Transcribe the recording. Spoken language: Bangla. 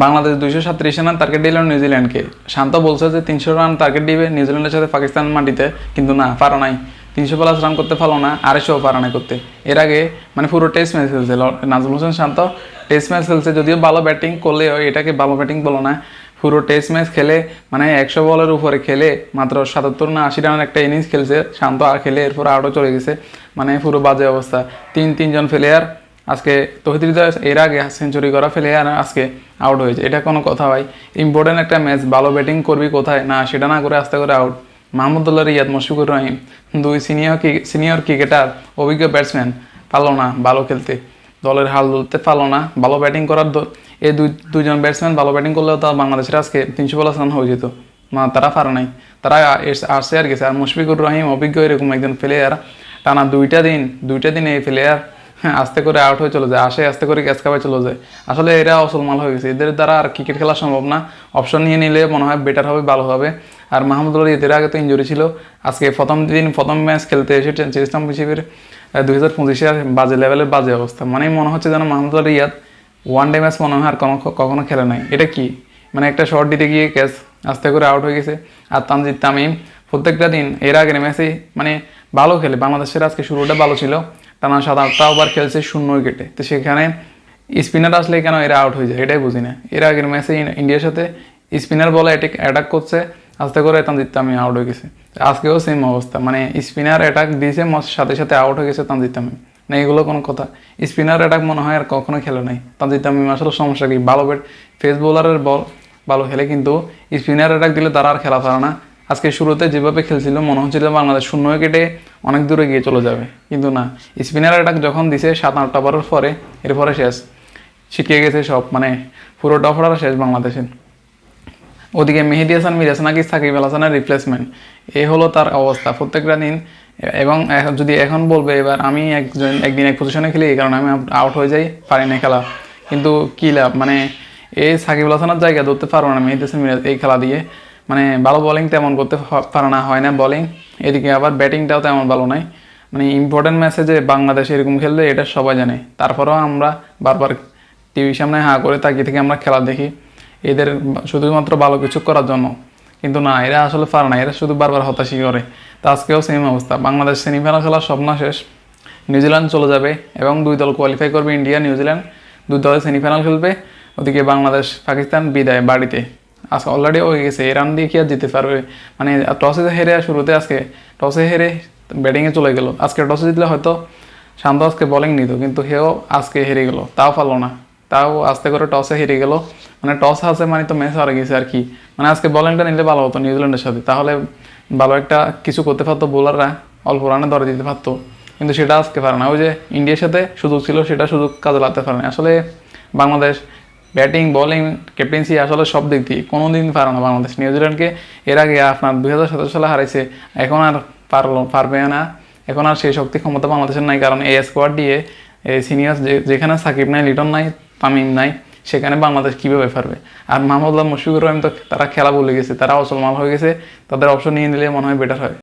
বাংলাদেশ দুইশো সাতত্রিশ রান টার্গেট দিল নিউজিল্যান্ডকে। শান্ত বলছে যে তিনশো রান টার্গেট দিবে নিউজিল্যান্ডের সাথে পাকিস্তান মাটিতে, কিন্তু না, পারো নাই। তিনশো প্লাস রান করতে পারল না আড়াইশো পারো নাই করতে। এর আগে মানে পুরো টেস্ট ম্যাচ খেলছে নাজমুল হোসেন শান্ত। টেস্ট ম্যাচ খেলছে যদিও ভালো ব্যাটিং করলেও এটাকে ভালো ব্যাটিং বলো না। পুরো টেস্ট ম্যাচ খেলে মানে একশো বলের উপরে খেলে, মাত্র সাতাত্তর না আশি রানের একটা ইনিংস খেলছে। শান্ত আর খেলে এরপর আউটও চলে গেছে। মানে পুরো বাজে অবস্থা। তিন তিনজন প্লেয়ার আজকে তহিদ এর আগে সেঞ্চুরি করা প্লেয়ার আজকে আউট হয়েছে। এটা কোনো কথা ভাই। ইম্পর্টেন্ট একটা ম্যাচ ভালো ব্যাটিং করবি কোথায়? না, সেটা না করে আস্তে করে আউট মাহমুদুল্লাহ রিয়াদ, মশফিকুর রহিম, দুই সিনিয়র সিনিয়র ক্রিকেটার অভিজ্ঞ ব্যাটসম্যান পারল না ভালো খেলতে। দলের হাল তুলতে পারল না, ভালো ব্যাটিং করার এই দুই দুজন ব্যাটসম্যান ভালো ব্যাটিং করলেও তো বাংলাদেশের আজকে তিনশো প্লাস রান হয়ে যেত। না, তারা পারে নাই। তারা আসছে আর গেছে। আর মুশফিকুর রহিম অভিজ্ঞ এরকম একজন প্লেয়ার টানা দুইটা দিন দুইটা দিন এই প্লেয়ার হ্যাঁ আস্তে করে আউট হয়ে চলে যায়, আসে, আস্তে করে ক্যাচ খাওয়াই চলে যায়। আসলে এরা অসলমাল হয়ে গেছে। এদের দ্বারা আর ক্রিকেট খেলা সম্ভব না। অপশন নিয়ে নিলে মনে হয় বেটার হবে, ভালো হবে। আর মাহমুদুল্লাহ এদের আগে তো ইঞ্জুরি ছিল। আজকে প্রথম দিন, প্রথম ম্যাচ খেলতে এসে চেস চ্যাম্পিয়নশিপের দুই হাজার পঁচিশে বাজে লেভেলের বাজে অবস্থা। মানে মনে হচ্ছে যেন Mahmudullah Riyad one day match মনে হয় আর কোনো কখনো খেলে নাই। এটা কি? মানে একটা শর্ট দিতে গিয়ে ক্যাচ আস্তে করে আউট হয়ে গেছে। আর তানজিদ তামিম প্রত্যেকটা দিন, এর আগের ম্যাচে মানে ভালো খেলে। বাংলাদেশের আজকে শুরুটা ভালো ছিল। টানা সাত আটটা ওভার খেলছে শূন্য উইকেটে তো সেখানে স্পিনার আসলে কেন এরা আউট হয়ে যায়, এটাই বুঝি না। এর আগের ম্যাচে ইন্ডিয়ার সাথে স্পিনার বলে অ্যাটাক অ্যাটাক করছে, আস্তে করে তানজিদ তামিম আউট হয়ে গেছে। আজকেও সেম অবস্থা মানে স্পিনার অ্যাটাক দিয়েছে সাথে সাথে আউট হয়ে গেছে তানজিদ তামিম। না, এগুলো কোনো কথা। স্পিনার অ্যাটাক মনে হয় আর কখনো খেলে নাই। তানজিদ তামিম আসলে সমস্যা কি? ভালো ব্যাট ফেস বোলারের বল ভালো খেলে, কিন্তু স্পিনার অ্যাটাক দিলে তারা আর খেলা পারে না। আজকে শুরুতে যেভাবে খেলছিল, মনে হচ্ছিল বাংলাদেশ শূন্য উইকেটে অনেক দূরে গিয়ে চলে যাবে। কিন্তু না, স্পিনার অ্যাটাক যখন দিছে সাত আটটা বারের পরে, এরপরে শেষ। ছিটকে গেছে সব মানে পুরো ডফরার শেষ বাংলাদেশের। ওদিকে মেহেদি হাসান, মিরাজ নাকি সাকিব আল হাসানের রিপ্লেসমেন্ট এ হলো তার অবস্থা। প্রত্যেকটা দিন এবং যদি এখন বলবে, এবার আমি একজন, একদিন এক পজিশনে খেলি, এই কারণে আমি আউট হয়ে যাই, পারি না খেলা। কিন্তু কী লাভ? মানে এই সাকিব আল হাসানের জায়গা ধরতে পারব না, মেহেদি হাসান, মিরাজ, এই খেলা দিয়ে। মানে ভালো বোলিং তেমন করতে পারে না, হয় না বোলিং এদিকে আবার ব্যাটিংটাও তেমন ভালো নয় মানে ইম্পর্টেন্ট ম্যাচে যে বাংলাদেশ এরকম খেললে এটা সবাই জানে। তারপরেও আমরা বারবার টিভির সামনে হা করে তাকিয়ে থেকে আমরা খেলা দেখি। এদের শুধুমাত্র ভালো কিছু করার জন্য। কিন্তু না, এরা আসলে পারে না। এরা শুধু বারবার হতাশি করে। তো আজকেও সেম অবস্থা। বাংলাদেশ সেমিফাইনাল খেলার স্বপ্ন শেষ। নিউজিল্যান্ড চলে যাবে এবং দুই দল কোয়ালিফাই করবে ইন্ডিয়া নিউজিল্যান্ড দুই দলে সেমিফাইনাল খেলবে। ওদিকে বাংলাদেশ পাকিস্তান বিদায় বাড়িতে। আজকে অলরেডি হয়ে গেছে এই রান দিয়ে কি আর জিতে পারবে মানে টসে হেরে শুরুতে আজকে, টসে হেরে ব্যাটিংয়ে চলে গেল। আজকে টসে জিতলে হয়তো শান্ত আজকে বোলিং নিত কিন্তু হেও আজকে হেরে গেল, তাও পারল না। তাও আস্তে করে টসে হেরে গেল। মানে টস আছে মানে তো ম্যাচ হারে গেছে আর কি। মানে আজকে বোলিংটা নিলে ভালো হতো নিউজিল্যান্ডের সাথে। তাহলে ভালো একটা কিছু করতে পারতো বোলাররা অল্প রানে ধরে দিতে পারতো। কিন্তু সেটা আজকে পারে না। ওই যে ইন্ডিয়ার সাথে সুযোগ ছিল, সেটা সুযোগ কাজে লাগতে পারে না। আসলে বাংলাদেশ ব্যাটিং, বোলিং, ক্যাপ্টেন্সি আসলে সব দিক দিয়ে কোনো দিন পারে না বাংলাদেশ। নিউজিল্যান্ডকে এর আগে আপনার দুই হাজার সতেরো সালে হারাইছে, এখন আর পারল, পারবে না। এখন আর সেই শক্তি ক্ষমতা বাংলাদেশের নাই, কারণ এই স্কোয়াড দিয়ে সিনিয়র যেখানে সাকিব নাই, লিটন নাই, তামিম নাই, সেখানে বাংলাদেশ কীভাবে পারবে? আর মাহমুদুল্লাহ মুশফিকুর রহিম তো তারা খেলা বলে গেছে, তারা অসলমাল হয়ে গেছে, তাদের অপশন নিয়ে নিলে মনে হয় বেটার হয়।